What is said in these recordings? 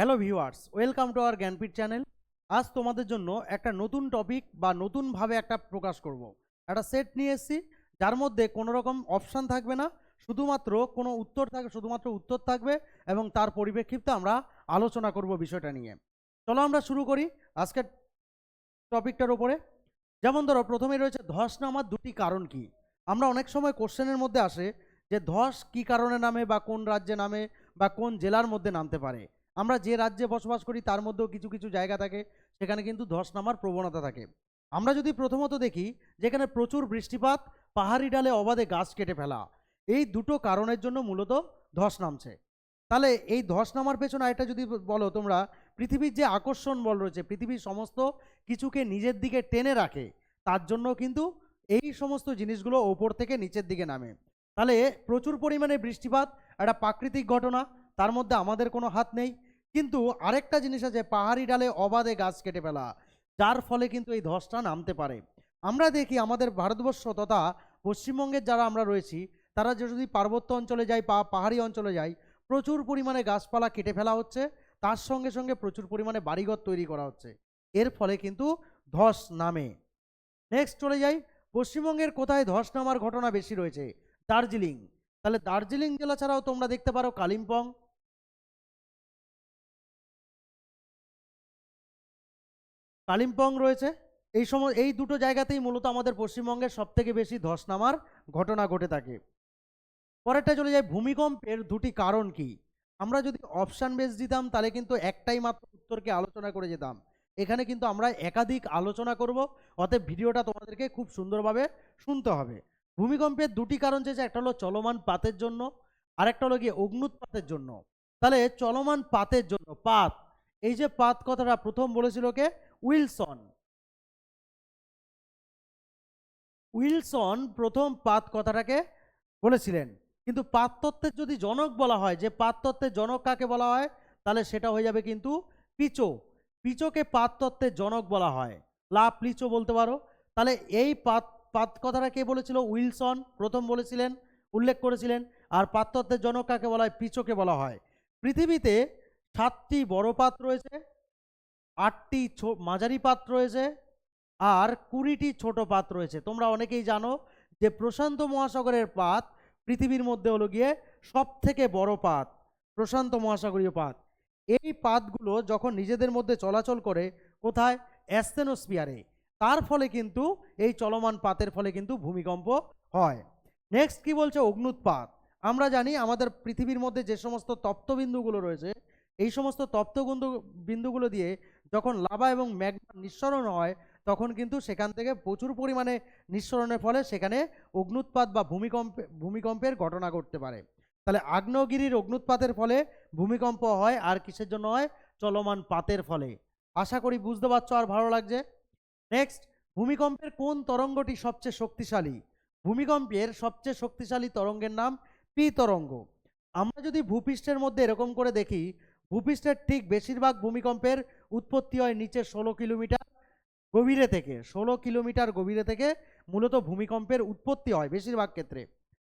Hello viewers welcome to our Gyanpeeth channel আজ তোমাদের জন্য একটা নতুন টপিক বা নতুনভাবে একটা প্রকাশ করব। একটা সেট নিয়ে এসেছি, যার মধ্যে কোনো রকম অপশান থাকবে না, শুধুমাত্র কোনো উত্তর থাকবে শুধুমাত্র উত্তর থাকবে এবং তার পরিপ্রেক্ষিতে আমরা আলোচনা করব বিষয়টা নিয়ে। চলো আমরা শুরু করি আজকের টপিকটার উপরে। যেমন ধরো প্রথমে রয়েছে ধস নামার দুটি কারণ কি? আমরা অনেক সময় কোশ্চেনের মধ্যে আসে যে ধস কি কারণে নামে বা কোন রাজ্যে নামে বা কোন জেলার মধ্যে নামতে পারে। আমরা যে রাজ্যে বসবাস করি, তার মধ্যেও কিছু কিছু জায়গা থাকে, সেখানে কিন্তু ধস নামার প্রবণতা থাকে। আমরা যদি প্রথমত দেখি, যেখানে প্রচুর বৃষ্টিপাত, পাহাড়ি ডালে অবাধে গাছ কেটে ফেলা, এই দুটো কারণের জন্য মূলত ধস নামছে। তাহলে এই ধস নামার পেছনে এটা যদি বলো তোমরা, পৃথিবীর যে আকর্ষণ বল রয়েছে, পৃথিবীর সমস্ত কিছুকে নিজের দিকে টেনে রাখে, তার জন্য কিন্তু এই সমস্ত জিনিসগুলো ওপর থেকে নিচের দিকে নামে। তাহলে প্রচুর পরিমাণে বৃষ্টিপাত, একটা প্রাকৃতিক ঘটনা তার মধ্যে আমাদের কোনো হাত নেই। কিন্তু আরেকটা জিনিস আছে, পাহাড়ি ডালে অবাধে গাছ কেটে ফেলা, যার ফলে কিন্তু এই ধসটা নামতে পারে। আমরা দেখি আমাদের ভারতবর্ষ তথা পশ্চিমবঙ্গের যারা আমরা রয়েছি, তারা যদি পার্বত্য অঞ্চলে যাই বা পাহাড়ি অঞ্চলে যাই প্রচুর পরিমাণে গাছপালা কেটে ফেলা হচ্ছে, তার সঙ্গে সঙ্গে প্রচুর পরিমাণে বাড়িঘর তৈরি করা হচ্ছে। এর ফলে কিন্তু ধস নামে। নেক্সট চলে যাই, পশ্চিমবঙ্গের কোথায় ধস নামার ঘটনা বেশি রয়েছে? দার্জিলিং। তাহলে দার্জিলিং জেলা ছাড়াও তোমরা দেখতে পারো কালিম্পং। কালিম্পং রয়েছে। এই সময়, এই দুটো জায়গাতেই মূলত আমাদের পশ্চিমবঙ্গের সবথেকে বেশি ধস নামার ঘটনা ঘটে থাকে। পরেরটা চলে যায় ভূমিকম্পের দুটি কারণ কি? আমরা যদি অপশান বেস দিতাম, তাহলে কিন্তু একটাই মাত্র উত্তরকে আলোচনা করে যেতাম। এখানে কিন্তু আমরা একাধিক আলোচনা করব, অতএব ভিডিওটা তোমাদেরকে খুব সুন্দরভাবে শুনতে হবে। ভূমিকম্পের দুটি কারণ চেয়েছে একটা হলো চলমান পাতের জন্য, আরেকটা হলো গিয়ে অগ্নুৎপাতের জন্য। তাহলে চলমান পাতের জন্য, পাত, এই যে পাত কথাটা প্রথম বলেছিল কে? উইলসন। উইলসন প্রথম পাত কথাটাকে বলেছিলেন। কিন্তু পাততত্ত্বের যদি জনক বলা হয়, যে পাততত্ত্বের জনক কাকে বলা হয়? তাহলে সেটা হয়ে যাবে কিন্তু পিচো। পিচোকে পাততত্ত্বের জনক বলা হয়। লা প্লিচো বলতে পারো। তাহলে এই পাত পাত কথাটা কে বলেছিল? উইলসন। প্রথম বলেছিলেন, উল্লেখ করেছিলেন। আর পাততত্ত্বের জনক কাকে বলা হয়? পিচোকে বলা হয়। পৃথিবীতে সাতটি বড় পাত রয়েছে, আটটি মাঝারি পাত রয়েছে, আর কুড়িটি ছোট পাত রয়েছে। তোমরা অনেকেই জানো যে প্রশান্ত মহাসাগরের পাত পৃথিবীর মধ্যে হলো গিয়ে সব থেকে বড় পাত, প্রশান্ত মহাসাগরীয় পাত। এই পাতগুলো যখন নিজেদের মধ্যে চলাচল করে, কোথায়? অ্যাস্থেনোস্পিয়ারে তার ফলে কিন্তু এই চলমান পাতের ফলে কিন্তু ভূমিকম্প হয়। নেক্সট কি বলছে? অগ্নুৎপাত। আমরা জানি আমাদের পৃথিবীর মধ্যে যে সমস্ত তপ্তবিন্দুগুলো রয়েছে, এই সমস্ত তপ্তবিন্দু বিন্দুগুলো দিয়ে যখন লাভা এবং ম্যাগমা নিঃসরণ হয়, তখন কিন্তু সেখান থেকে প্রচুর পরিমাণে নিঃসরণের ফলে সেখানে অগ্নুৎপাত বা ভূমিকম্পে, ভূমিকম্পের ঘটনা ঘটতে পারে। তাহলে আগ্নেয়গিরির অগ্নুৎপাতের ফলে ভূমিকম্প হয় আর কিসের জন্য হয়? চলমান পাতের ফলে। আশা করি বুঝতে পারছ আর ভালো লাগছে? নেক্সট ভূমিকম্পের কোন তরঙ্গটি সবচেয়ে শক্তিশালী? ভূমিকম্পের সবচেয়ে শক্তিশালী তরঙ্গের নাম পি তরঙ্গ। আমরা যদি ভূপৃষ্ঠের মধ্যে এরকম করে দেখি, ভূপৃষ্ঠের ঠিক বেশিরভাগ ভূমিকম্পের উৎপত্তি হয় নিচে ষোলো কিলোমিটার গভীরে থেকে। ষোলো কিলোমিটার গভীরে থেকে মূলত ভূমিকম্পের উৎপত্তি হয় বেশিরভাগ ক্ষেত্রে।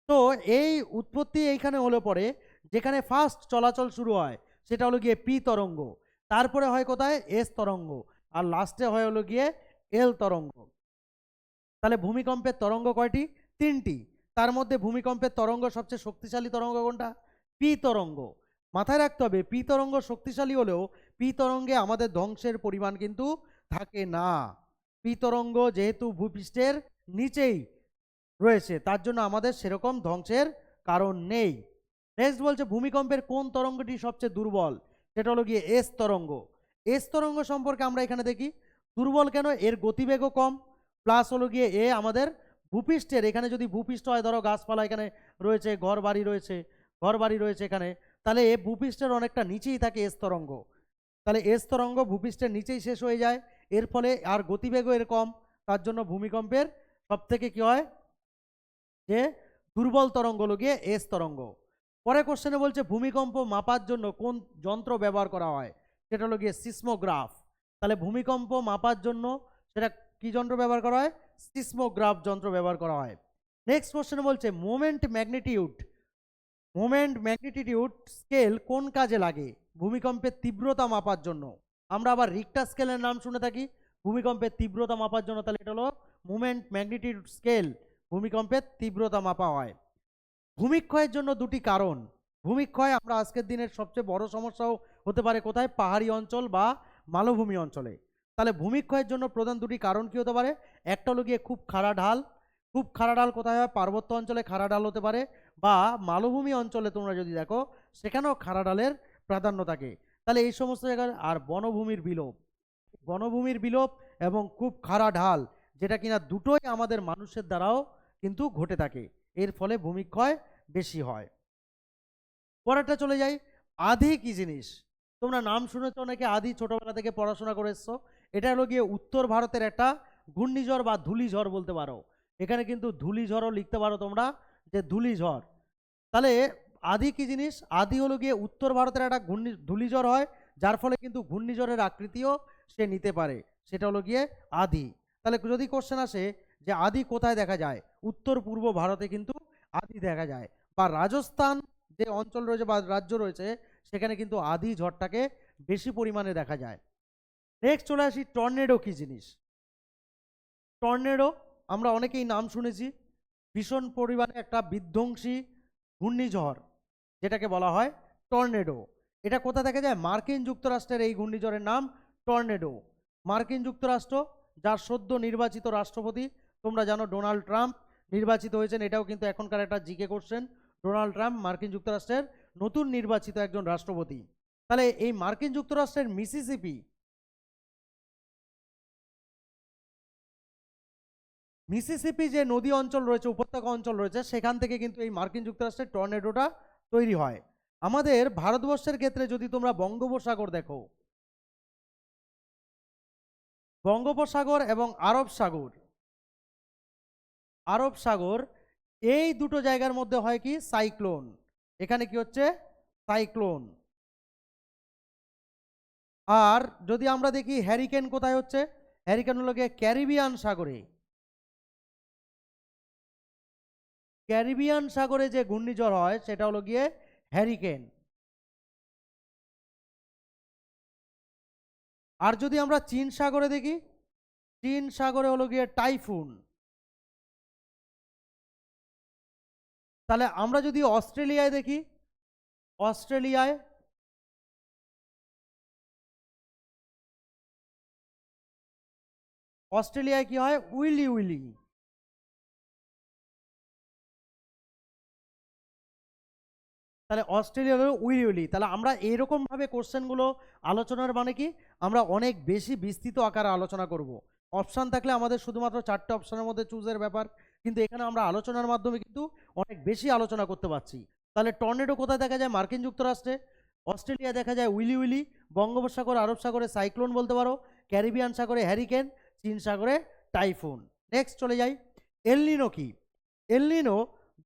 তো এই উৎপত্তি এইখানে হলে পরে, যেখানে ফার্স্ট চলাচল শুরু হয়, সেটা হলো গিয়ে পি তরঙ্গ। তারপরে হয় কোথায়? এস তরঙ্গ। আর লাস্টে হয় হলো গিয়ে এল তরঙ্গ। তাহলে ভূমিকম্পের তরঙ্গ কয়টি? তিনটি। তার মধ্যে ভূমিকম্পের তরঙ্গ সবচেয়ে শক্তিশালী তরঙ্গ কোনটা? পি তরঙ্গ। মাথায় রাখতে হবে, পি তরঙ্গ শক্তিশালী হলেও পি তরঙ্গে আমাদের ধ্বংসের পরিমাণ কিন্তু থাকে না। পি তরঙ্গ যেহেতু ভূপৃষ্ঠের নিচেই রয়েছে, তার জন্য আমাদের সেরকম ধ্বংসের কারণ নেই। নেক্সট বলছে ভূমিকম্পের কোন তরঙ্গটি সবচেয়ে দুর্বল? সেটা হলো গিয়ে এস তরঙ্গ। এস তরঙ্গ সম্পর্কে আমরা এখানে দেখি। দুর্বল কেন? এর গতিবেগও কম। প্লাস হলো গিয়ে এ আমাদের ভূপৃষ্ঠের, এখানে যদি ভূপৃষ্ঠ হয়, ধরো গাছপালা এখানে রয়েছে ঘর বাড়ি রয়েছে ঘর বাড়ি রয়েছে এখানে, তাহলে এ ভূপৃষ্ঠের অনেকটা নিচেই থাকে এস তরঙ্গ তাহলে এস তরঙ্গ ভূপৃষ্ঠের নিচেই শেষ হয়ে যায়। এর ফলে আর গতিবেগও এর কম। তার জন্য ভূমিকম্পের সব থেকে কী হয়? যে দুর্বল তরঙ্গ হলো গিয়ে এস তরঙ্গ পরে কোশ্চেনে বলছে, ভূমিকম্প মাপার জন্য কোন যন্ত্র ব্যবহার করা হয়? সেটা হলো গিয়ে সিসমোগ্রাফ। তাহলে ভূমিকম্প মাপার জন্য সেটা কি যন্ত্র ব্যবহার করা হয়? সিসমোগ্রাফ যন্ত্র ব্যবহার করা হয়। নেক্সট কোশ্চেনে বলছে moment magnitude moment magnitude scale কোন কাজে লাগে? ভূমিকম্পের তীব্রতা মাপার জন্য। আমরা আবার রিক্টা স্কেলের নাম শুনে থাকি। ভূমিকম্পের তীব্রতা মাপার জন্য তাহলে এটা হলো মোমেন্ট ম্যাগনিটিউড স্কেল ভূমিকম্পের তীব্রতা মাপা হয়। ভূমিক্ষয়ের জন্য দুটি কারণ। ভূমিক্ষয় আমরা আজকের দিনের সবচেয়ে বড় সমস্যাও হতে পারে কোথায়? পাহাড়ি অঞ্চল বা মালভূমি অঞ্চলে। তাহলে ভূমিক্ষয়ের জন্য প্রধান দুটি কারণ কি হতে পারে? একটা হলো গিয়ে খুব খাড়া ঢাল। খুব খাড়া ঢাল কোথায় হয়? পার্বত্য অঞ্চলে খাড়া ঢাল হতে পারে বা মালভূমি অঞ্চলে তোমরা যদি দেখো, সেখানেও খাড়া ঢালের প্রাধান্য থাকে। তাহলে এই সমস্ত জায়গায় আর বনভূমির বিলোপ। বনভূমির বিলোপ এবং খুব খাড়া ঢাল, যেটা কিনা দুটোই আমাদের মানুষের দ্বারাও কিন্তু ঘটে থাকে। এর ফলে ভূমিক্ষয় বেশি হয়। পরেরটা চলে যাই। আধি কি জিনিস? তোমরা নাম শুনেছ অনেকে আদি ছোটবেলা থেকে পড়াশোনা করে এসছো। এটা হলো গিয়ে উত্তর ভারতের একটা ঘূর্ণিঝড় বা ধূলিঝড় বলতে পারো। এখানে কিন্তু ধূলিঝড়ও লিখতে পারো তোমরা যে ধূলিঝড়। তাহলে আদি কি জিনিস? আদি হলো গিয়ে উত্তর ভারতের একটা ঘূর্ণি ধূলিঝড় হয়, যার ফলে কিন্তু ঘূর্ণিঝড়ের আকৃতিও সে নিতে পারে। সেটা হলো গিয়ে আদি। তাহলে যদি কোশ্চেন আসে যে আদি কোথায় দেখা যায়? উত্তর পূর্ব ভারতে কিন্তু আদি দেখা যায়। বা রাজস্থান যে অঞ্চল রয়েছে বা রাজ্য রয়েছে সেখানে কিন্তু আদি ঝড়টাকে বেশি পরিমাণে দেখা যায়। নেক্সট চলে আসি টর্নেডো কি জিনিস? টর্নেডো, আমরা অনেকেই নাম শুনেছি, ভীষণ পরিমাণে একটা বিধ্বংসী ঘূর্ণিঝড়, যেটাকে বলা হয় টর্নেডো। এটা কোথা দেখা যায়? মার্কিন যুক্তরাষ্ট্রের এই ঘূর্ণিঝড়ের নাম টর্নেডো। মার্কিন যুক্তরাষ্ট্র, যার সদ্য নির্বাচিত রাষ্ট্রপতি, তোমরা জানো ডোনাল্ড ট্রাম্প, নির্বাচিত হয়েছেন, এটাও কিন্তু এখনকার একটা জিকে কোশ্চেন। ডোনাল্ড ট্রাম্প মার্কিন যুক্তরাষ্ট্রের নতুন নির্বাচিত একজন রাষ্ট্রপতি। তাহলে এই মার্কিন যুক্তরাষ্ট্রের মিসিসিপি মিসিসিপি যে নদী অঞ্চল রয়েছে, উপত্যকা অঞ্চল রয়েছে, সেখান থেকে কিন্তু এই মার্কিন যুক্তরাষ্ট্রের টর্নেডোটা তৈরি হয়। আমাদের ভারতবর্ষের ক্ষেত্রে যদি তোমরা বঙ্গোপসাগর দেখো, বঙ্গোপসাগর এবং আরব সাগর আরব সাগর, এই দুটো জায়গার মধ্যে হয় কি? সাইক্লোন। এখানে কি হচ্ছে? সাইক্লোন। আর যদি আমরা দেখি হ্যারিকেন কোথায় হচ্ছে? হ্যারিকেন হলো গিয়ে ক্যারিবিয়ান সাগরে। ক্যারিবিয়ান সাগরে যে ঘূর্ণিঝড় হয়, সেটা হলো গিয়ে হ্যারিকেন। আর যদি আমরা চীন সাগরে দেখি, চীন সাগরে হলো গিয়ে টাইফুন। তাহলে আমরা যদি অস্ট্রেলিয়ায় দেখি, অস্ট্রেলিয়ায় অস্ট্রেলিয়ায় কি হয়? Willy willy. তাহলে অস্ট্রেলিয়া হলো উইলি উইলি। তাহলে আমরা এইরকমভাবে কোশ্চেনগুলো আলোচনার মানে কি? আমরা অনেক বেশি বিস্তৃত আকারে আলোচনা করব। অপশান থাকলে আমাদের শুধুমাত্র চারটে অপশানের মধ্যে চুজের ব্যাপার। কিন্তু এখানে আমরা আলোচনার মাধ্যমে কিন্তু অনেক বেশি আলোচনা করতে পারছি। তাহলে টর্নেডো কোথায় দেখা যায়? মার্কিন যুক্তরাষ্ট্রে। অস্ট্রেলিয়া দেখা যায় উইলি উইলি। বঙ্গোপসাগর, আরব সাগরে সাইক্লোন বলতে পারো। ক্যারিবিয়ান সাগরে হ্যারিকেন, চীন সাগরে টাইফুন। নেক্সট চলে যাই। এলনিনো কি? এলনিনো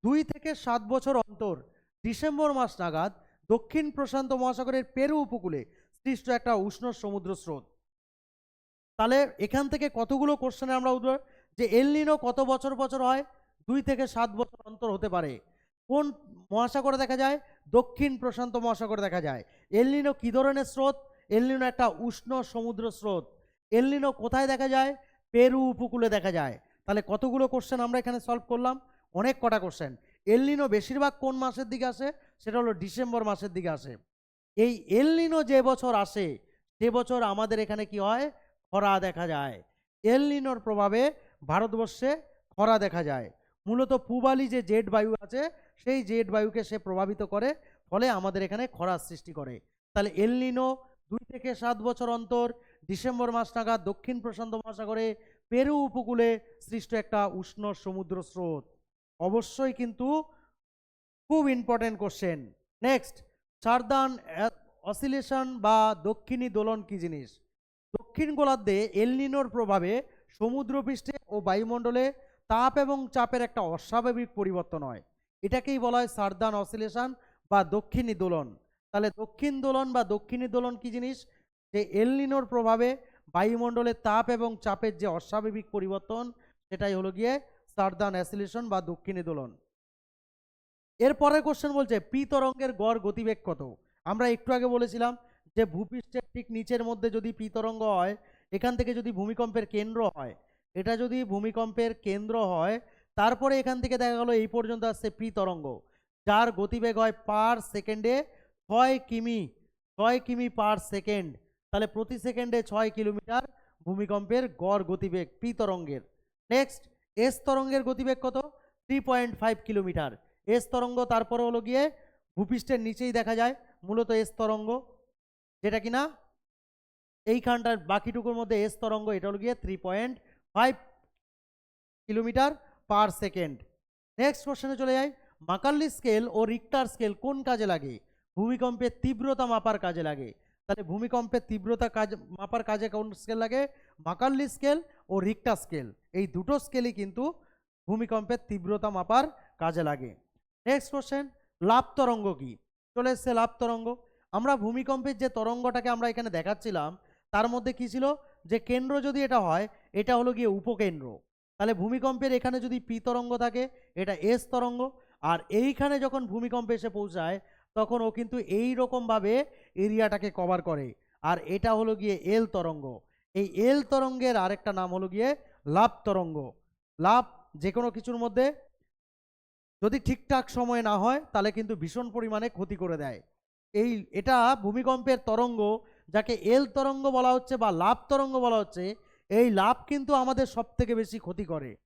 দুই থেকে সাত বছর অন্তর, ডিসেম্বর মাস নাগাদ দক্ষিণ প্রশান্ত মহাসাগরের পেরু উপকূলে সৃষ্ট একটা উষ্ণ সমুদ্র স্রোত তাহলে এখান থেকে কতগুলো কোশ্চেনে আমরা উঠব যে এলনিনো কত বছর বছর হয়? দুই থেকে সাত বছর অন্তর হতে পারে। কোন মহাসাগরে দেখা যায়? দক্ষিণ প্রশান্ত মহাসাগরে দেখা যায়। এলনিনো কী ধরনের স্রোত? এলনিনো একটা উষ্ণ সমুদ্র স্রোত। এলনিনো কোথায় দেখা যায়? পেরু উপকূলে দেখা যায়। তাহলে কতগুলো কোশ্চেন আমরা এখানে সলভ করলাম? অনেক কটা কোশ্চেন এলনিনো বেশিরভাগ কোন মাসের দিকে আসে? সেটা হলো ডিসেম্বর মাসের দিকে আসে। এই এলনিনো যে বছর আসে, সে বছর আমাদের এখানে কি হয়? খরা দেখা যায়। এলনিনোর প্রভাবে ভারতবর্ষে খরা দেখা যায়। মূলত পূবালি যে জেট বায়ু আছে, সেই জেট বায়ুকে সে প্রভাবিত করে, ফলে আমাদের এখানে খরার সৃষ্টি করে। তাহলে এলনিনো দুই থেকে সাত বছর অন্তর, ডিসেম্বর মাস নাগাদ দক্ষিণ প্রশান্ত মহাসাগরে, পেরু উপকূলে সৃষ্ট একটা উষ্ণ সমুদ্র স্রোত। অবশ্যই কিন্তু খুব ইম্পর্টেন্ট কোশ্চেন নেক্সট সারদান, অসিলেশন বা দক্ষিণী দোলন কি জিনিস? দক্ষিণ গোলার্ধে এলনিনোর প্রভাবে সমুদ্রপৃষ্ঠে ও বায়ুমণ্ডলে তাপ এবং চাপের একটা অস্বাভাবিক পরিবর্তন হয়। এটাকেই বলা হয় সারদান অসিলেশন বা দক্ষিণী দোলন। তাহলে দক্ষিণ দোলন বা দক্ষিণী দোলন কি জিনিস? যে এলনিনোর প্রভাবে বায়ুমণ্ডলে তাপ এবং চাপের যে অস্বাভাবিক পরিবর্তন, সেটাই হলো গিয়ে সারদান অ্যাসিলেশন বা দক্ষিণী দোলন। এরপরের কোশ্চেন বলছে, পি তরঙ্গের গড় গতিবেগ কত? আমরা একটু আগে বলেছিলাম যে ভূপৃষ্ঠের ঠিক নিচের মধ্যে যদি পি তরঙ্গ হয় এখান থেকে যদি ভূমিকম্পের কেন্দ্র হয়, এটা যদি ভূমিকম্পের কেন্দ্র হয়, তারপরে এখান থেকে দেখা গেল এই পর্যন্ত আসছে পি তরঙ্গ যার গতিবেগ হয় পার সেকেন্ডে ছয় কিমি ছয় কিমি পার সেকেন্ড। তাহলে প্রতি সেকেন্ডে ছয় কিলোমিটার ভূমিকম্পের গড় গতিবেগ পি তরঙ্গের নেক্সট, এস তরঙ্গের গতিবেগ কত? Three point five kilometre. S তরঙ্গ তারপরে হলো গিয়ে ভূপৃষ্ঠের নিচেই দেখা যায়, মূলত এস তরঙ্গ, যেটা কিনা এইখানটার বাকিটুকুর মধ্যে এস তরঙ্গ, এটা হলো গিয়ে three point five kilometre per second next কোশ্চেনে চলে যাই। মাকাল্লি স্কেল ও রিক্টার স্কেল কোন কাজে লাগে? ভূমিকম্পের তীব্রতা মাপার কাজে লাগে। তাহলে ভূমিকম্পের তীব্রতা কাজ, মাপার কাজে কোন স্কেল লাগে? মাকাল্লি স্কেল ও রিক্টার স্কেল এই দুটো স্কেলই কিন্তু ভূমিকম্পের তীব্রতা মাপার কাজে লাগে। নেক্সট কোশ্চেন লাভ তরঙ্গ কি? চলে এসছে লাভ তরঙ্গ। আমরা ভূমিকম্পের যে তরঙ্গটাকে আমরা এখানে দেখাচ্ছিলাম তার মধ্যে কি ছিল? যে কেন্দ্র যদি এটা হয়, এটা হলো গিয়ে উপকেন্দ্র। তাহলে ভূমিকম্পের এখানে যদি পি তরঙ্গ থাকে, এটা এস তরঙ্গ। আর এইখানে যখন ভূমিকম্প এসে পৌঁছায়, তখন ও কিন্তু এই রকমভাবে এরিয়াটাকে কভার করে। আর এটা হলো গিয়ে এল তরঙ্গ। এই এল তরঙ্গের আরেকটা নাম হলো গিয়ে লাভ তরঙ্গ। লাভ যে কোনো কিছুর মধ্যে যদি ঠিকঠাক সময়ে না হয়, তাহলে কিন্তু ভীষণ পরিমাণে ক্ষতি করে দেয়। এই, এটা ভূমিকম্পের তরঙ্গ যাকে এল তরঙ্গ বলা হচ্ছে বা লাভ তরঙ্গ বলা হচ্ছে, এই লাভ কিন্তু আমাদের সব থেকে বেশি ক্ষতি করে।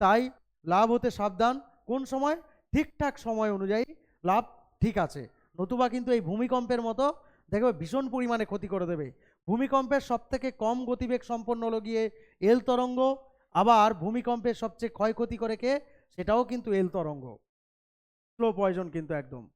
তাই লাভ হতে সাবধান। কোন সময়? ঠিকঠাক সময় অনুযায়ী লাভ ঠিক আছে। নতুবা কিন্তু এই ভূমিকম্পের মতো, দেখবে ভীষণ পরিমাণে ক্ষতি করে দেবে। ভূমিকম্পের সব থেকে কম গতিবেগ সম্পন্ন হলো গিয়ে এল তরঙ্গ, আবার ভূমিকম্পের সবচেয়ে ক্ষয়ক্ষতি করে কে? সেটাও কিন্তু এল তরঙ্গ। স্লো পয়জন কিন্তু একদম।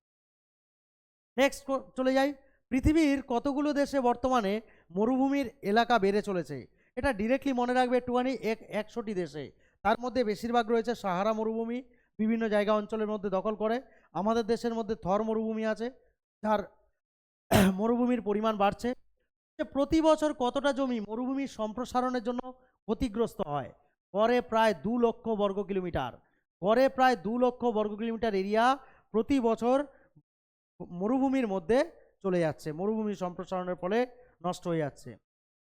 নেক্সট চলে যাই। পৃথিবীর কতগুলো দেশে বর্তমানে মরুভূমির এলাকা বেড়ে চলেছে? এটা ডিরেক্টলি মনে রাখবে একটুখানি এক, একশোটি দেশে। তার মধ্যে বেশিরভাগ রয়েছে সাহারা মরুভূমি, বিভিন্ন জায়গা অঞ্চলের মধ্যে দখল করে। আমাদের দেশের মধ্যে থর মরুভূমি আছে, যার মরুভূমির পরিমাণ বাড়ছে। প্রতি বছর কতটা জমি মরুভূমির সম্প্রসারণের জন্য ক্ষতিগ্রস্ত হয়? গড়ে প্রায় দু লক্ষ বর্গ কিলোমিটার। গড়ে প্রায় দু লক্ষ বর্গ কিলোমিটার এরিয়া প্রতি বছর মরুভূমির মধ্যে চলে যাচ্ছে। মরুভূমি সম্প্রসারণের ফলে নষ্ট হয়ে যাচ্ছে।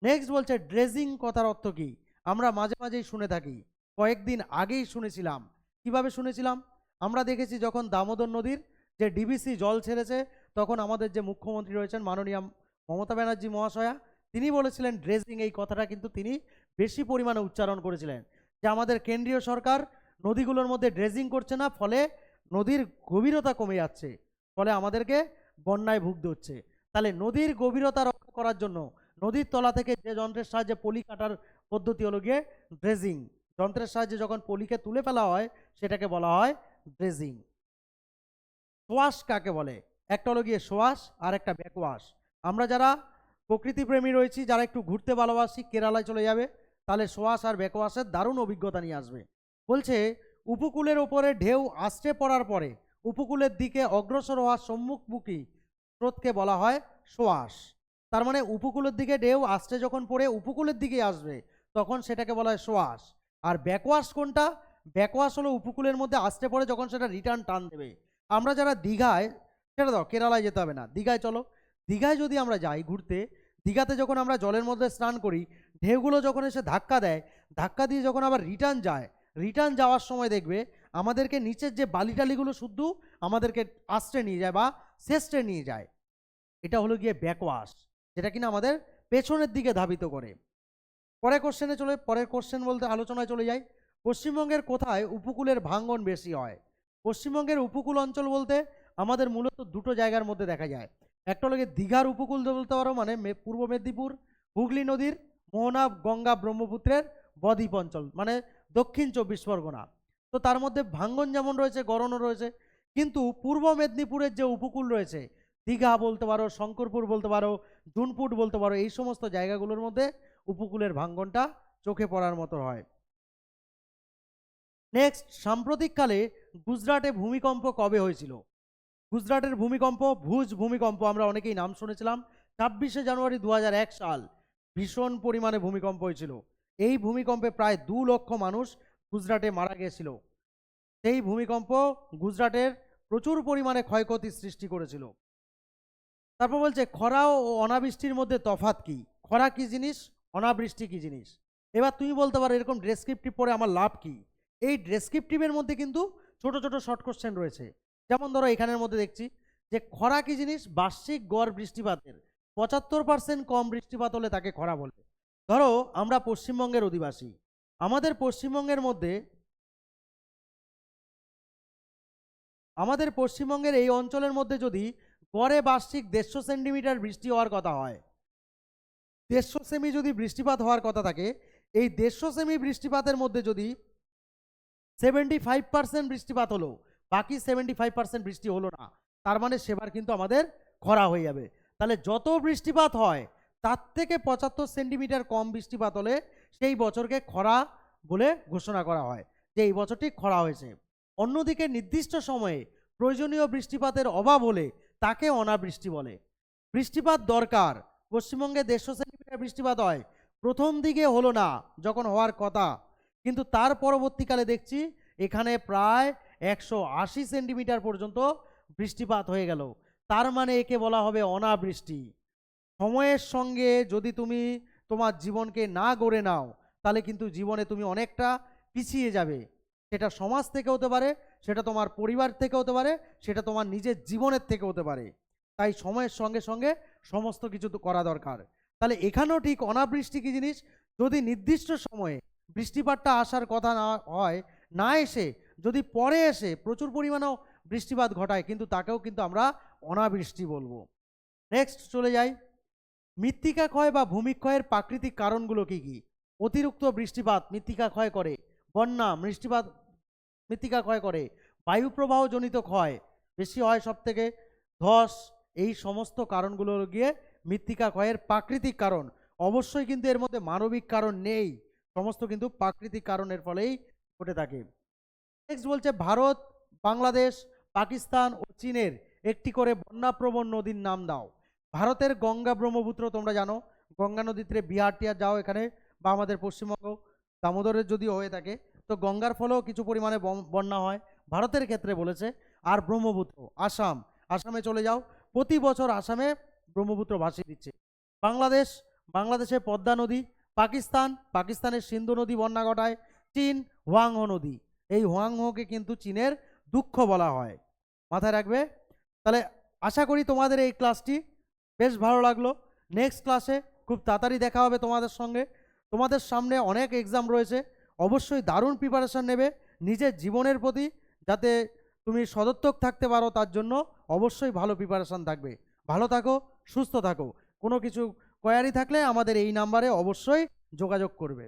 নেক্সট বলছে ড্রেজিং কথার অর্থ কি? আমরা মাঝে মাঝেই শুনে থাকি। কয়েকদিন আগেই শুনেছিলাম। কীভাবে শুনেছিলাম? আমরা দেখেছি যখন দামোদর নদীর যে ডিবিসি জল ছেড়েছে, তখন আমাদের যে মুখ্যমন্ত্রী রয়েছেন মাননীয় মমতা ব্যানার্জি মহাশয়া, তিনি বলেছিলেন ড্রেজিং এই কথাটা কিন্তু তিনি বেশি পরিমাণে উচ্চারণ করেছিলেন। যে আমাদের কেন্দ্রীয় সরকার নদীগুলোর মধ্যে ড্রেজিং করছে না, ফলে নদীর গভীরতা কমে যাচ্ছে। ফলে আমাদেরকে বন্যায় ভুগতে হচ্ছে। তাহলে নদীর গভীরতা রক্ষা করার জন্য নদীর তলা থেকে যে যন্ত্রের সাহায্যে পলি কাটার পদ্ধতি হলো গিয়ে ড্রেজিং। যন্ত্রের সাহায্যে যখন পলিকে তুলে ফেলা হয়, সেটাকে বলা হয় ড্রেজিং। সোয়াশ কাকে বলে? একটা হলো গিয়ে সোয়াশ, আর একটা ব্যাকওয়াশ। আমরা যারা প্রকৃতিপ্রেমী রয়েছি, যারা একটু ঘুরতে ভালোবাসি, কেরালায় চলে যাবে, তাহলে সোয়াশ আর ব্যাকওয়াশের দারুণ অভিজ্ঞতা নিয়ে আসবে। বলছে, উপকূলের ওপরে ঢেউ আশ্রে পড়ার পরে উপকূলের দিকে অগ্রসর হওয়া সম্মুখমুখী স্রোতকে বলা হয় সোয়াশ। তার মানে উপকূলের দিকে ঢেউ আসতে যখন পড়ে উপকূলের দিকে আসবে, তখন সেটাকে বলা হয় সোয়াশ। আর ব্যাকওয়াশ কোনটা? ব্যাকওয়াশ হলো উপকূলের মধ্যে আসতে পড়ে যখন সেটা রিটার্ন টান দেবে। আমরা যারা দীঘায়, সেটা দাও, কেরালায় যেতে হবে না, দীঘায় চলো। দীঘায় যদি আমরা যাই ঘুরতে, দীঘাতে যখন আমরা জলের মধ্যে স্নান করি, ঢেউগুলো যখন এসে ধাক্কা দেয়, ধাক্কা দিয়ে যখন আবার রিটার্ন যায়, রিটার্ন যাওয়ার সময় দেখবে আমাদেরকে নিচের যে বালিটালিগুলো শুদ্ধ, আমাদেরকে আশ্রে নিয়ে যায় বা শেষে নিয়ে যায়। এটা হলো গিয়ে ব্যাকওয়াশ যেটা কিনা আমাদের পেছনের দিকে ধাবিত করে। পরের কোশ্চেনে চলে, পরের কোশ্চেন বলতে আলোচনায় চলে যাই। পশ্চিমবঙ্গের কোথায় উপকূলের ভাঙ্গন বেশি হয়? পশ্চিমবঙ্গের উপকূল অঞ্চল বলতে আমাদের মূলত দুটো জায়গার মধ্যে দেখা যায়। একটা গিয়ে দীঘার উপকূল বলতে পারো মানে পূর্ব মেদিনীপুর, হুগলি নদীর, মোহনা, গঙ্গা ব্রহ্মপুত্রের বদ্বীপ অঞ্চল মানে দক্ষিণ চব্বিশ পরগনা। তো তার মধ্যে ভাঙ্গন যেমন রয়েছে গরণও রয়েছে, কিন্তু পূর্ব মেদিনীপুরের যে উপকূল রয়েছে, দীঘা বলতে পারো, শঙ্করপুর বলতে পারো, জুনপুট বলতে পারো, এই সমস্ত জায়গাগুলোর মধ্যে উপকূলের ভাঙ্গনটা চোখে পড়ার মতো হয়। নেক্সট সাম্প্রতিককালে গুজরাটে ভূমিকম্প কবে হয়েছিল? গুজরাটের ভূমিকম্প, ভুজ ভূমিকম্প, আমরা অনেকেই নাম শুনেছিলাম, ছাব্বিশে জানুয়ারি দু হাজার এক সাল, ভীষণ পরিমাণে ভূমিকম্প হয়েছিল। এই ভূমিকম্পে প্রায় দু লক্ষ মানুষ গুজরাটে মারা গিয়েছিল। সেই ভূমিকম্প গুজরাটের প্রচুর পরিমাণে ক্ষয়ক্ষতি সৃষ্টি করেছিল। তারপর বলছে, খরা ও অনাবৃষ্টির মধ্যে তফাৎ কি? খরা কি জিনিস? অনাবৃষ্টি কি জিনিস? এবার তুমি বলতে পারো, এরকম ডেসক্রিপটিভ পড়ে আমার লাভ কি? এই ডেসক্রিপটিভের মধ্যে কিন্তু ছোট ছোট শর্ট কোশ্চেন রয়েছে। যেমন ধরো, এখানের মধ্যে দেখছি যে, খরা কি জিনিস? বার্ষিক গড় বৃষ্টিপাতের। পঁচাত্তর পার্সেন্ট কম বৃষ্টিপাত হলে তাকে খরা বলে। ধরো, আমরা পশ্চিমবঙ্গের অধিবাসী। আমাদের পশ্চিমবঙ্গের মধ্যে, আমাদের পশ্চিমবঙ্গের এই অঞ্চলের মধ্যে যদি গড়ে বার্ষিক দেড়শো সেন্টিমিটার বৃষ্টি হওয়ার কথা হয়, দেড়শো সেমি যদি বৃষ্টিপাত হওয়ার কথা থাকে, এই দেড়শো সেমি বৃষ্টিপাতের মধ্যে যদি সেভেন্টি ফাইভ পার্সেন্ট বৃষ্টিপাত হলো, বাকি সেভেন্টি ফাইভ পার্সেন্ট বৃষ্টি হলো না, তার মানে সেবার কিন্তু আমাদের খরা হয়ে যাবে। তাহলে যত বৃষ্টিপাত হয়, তার থেকে পঁচাত্তর সেন্টিমিটার কম বৃষ্টিপাত হলে সেই বছরকে খরা বলে ঘোষণা করা হয় যে এই বছরটি খরা হয়েছে। অন্যদিকে নির্দিষ্ট সময়ে প্রয়োজনীয় বৃষ্টিপাতের অভাব হলে তাকে অনাবৃষ্টি বলে। বৃষ্টিপাত দরকার। পশ্চিমবঙ্গে দেড়শো সেন্টিমিটার বৃষ্টিপাত হয়। প্রথম দিকে হলো না যখন হওয়ার কথা। কিন্তু তার পরবর্তীকালে দেখছি এখানে প্রায় একশো আশি সেন্টিমিটার পর্যন্ত বৃষ্টিপাত হয়ে গেল। তার মানে একে বলা হবে অনাবৃষ্টি। সময়ের সঙ্গে যদি তুমি তোমার জীবনকে না গড়ে নাও, তাহলে কিন্তু জীবনে তুমি অনেকটা পিছিয়ে যাবে। সেটা সমাজ থেকে হতে পারে, সেটা তোমার পরিবার থেকে হতে পারে, সেটা তোমার নিজের জীবনের থেকে হতে পারে। তাই সময়ের সঙ্গে সঙ্গে সমস্ত কিছু করা দরকার। তাহলে এখানেও ঠিক অনাবৃষ্টি কি জিনিস? যদি নির্দিষ্ট সময়ে বৃষ্টিপাতটা আসার কথা না হয়, না এসে, যদি পরে এসে প্রচুর পরিমাণেও বৃষ্টিপাত ঘটায়, কিন্তু তাকেও কিন্তু আমরা অনাবৃষ্টি বলব। নেক্সট চলে যাই। মৃত্তিকা ক্ষয় বা ভূমিক্ষয়ের প্রাকৃতিক কারণগুলো কি কি? অতিরিক্ত বৃষ্টিপাত মৃত্তিকা ক্ষয় করে, বন্যা বৃষ্টিপাত মৃত্তিকা ক্ষয় করে বায়ু প্রবাহজনিত ক্ষয় বেশি হয় সব থেকে ধস, এই সমস্ত কারণগুলো গিয়ে মৃত্তিকা ক্ষয়ের প্রাকৃতিক কারণ। অবশ্যই কিন্তু এর মধ্যে মানবিক কারণ নেই, সমস্ত কিন্তু প্রাকৃতিক কারণের ফলেই ঘটে থাকে। নেক্সট বলছে ভারত, বাংলাদেশ, পাকিস্তান ও চীনের একটি করে বন্যাপ্রবণ নদীর নাম দাও। ভারতের গঙ্গা ব্রহ্মপুত্র, তোমরা জানো, গঙ্গা নদীতে বিহার টিহার যাও এখানে, বা আমাদের পশ্চিমবঙ্গ, দামোদরের যদিও হয়ে থাকে, তো গঙ্গার ফলেও কিছু পরিমাণে বন্যা হয়। ভারতের ক্ষেত্রে বলেছে, আর ব্রহ্মপুত্র, আসাম, আসামে চলে যাও, প্রতি বছর আসামে ব্রহ্মপুত্র ভাসিয়ে দিচ্ছে। বাংলাদেশ, বাংলাদেশে পদ্মা নদী, পাকিস্তান, পাকিস্তানের সিন্ধু নদী বন্যা ঘটায়, চীন, হোয়াংহো নদী। এই হোয়াংহোকে কিন্তু চীনের দুঃখ বলা হয়। মাথায় রাখবে? তাহলে আশা করি তোমাদের এই ক্লাসটি বেশ ভালো লাগল। নেক্সট ক্লাসে খুব তাড়াতাড়ি দেখা হবে তোমাদের সঙ্গে। তোমাদের সামনে অনেক এক্সাম রয়েছে। অবশ্যই দারুণ প্রিপারেশান নেবে নিজের জীবনের প্রতি, যাতে তুমি সদর্থক থাকতে পারো তার জন্য। অবশ্যই ভালো প্রিপারেশান থাকবে। ভালো থাকো, সুস্থ থাকো। কোনো কিছু কোয়ারি থাকলে আমাদের এই নাম্বারে অবশ্যই যোগাযোগ করবে।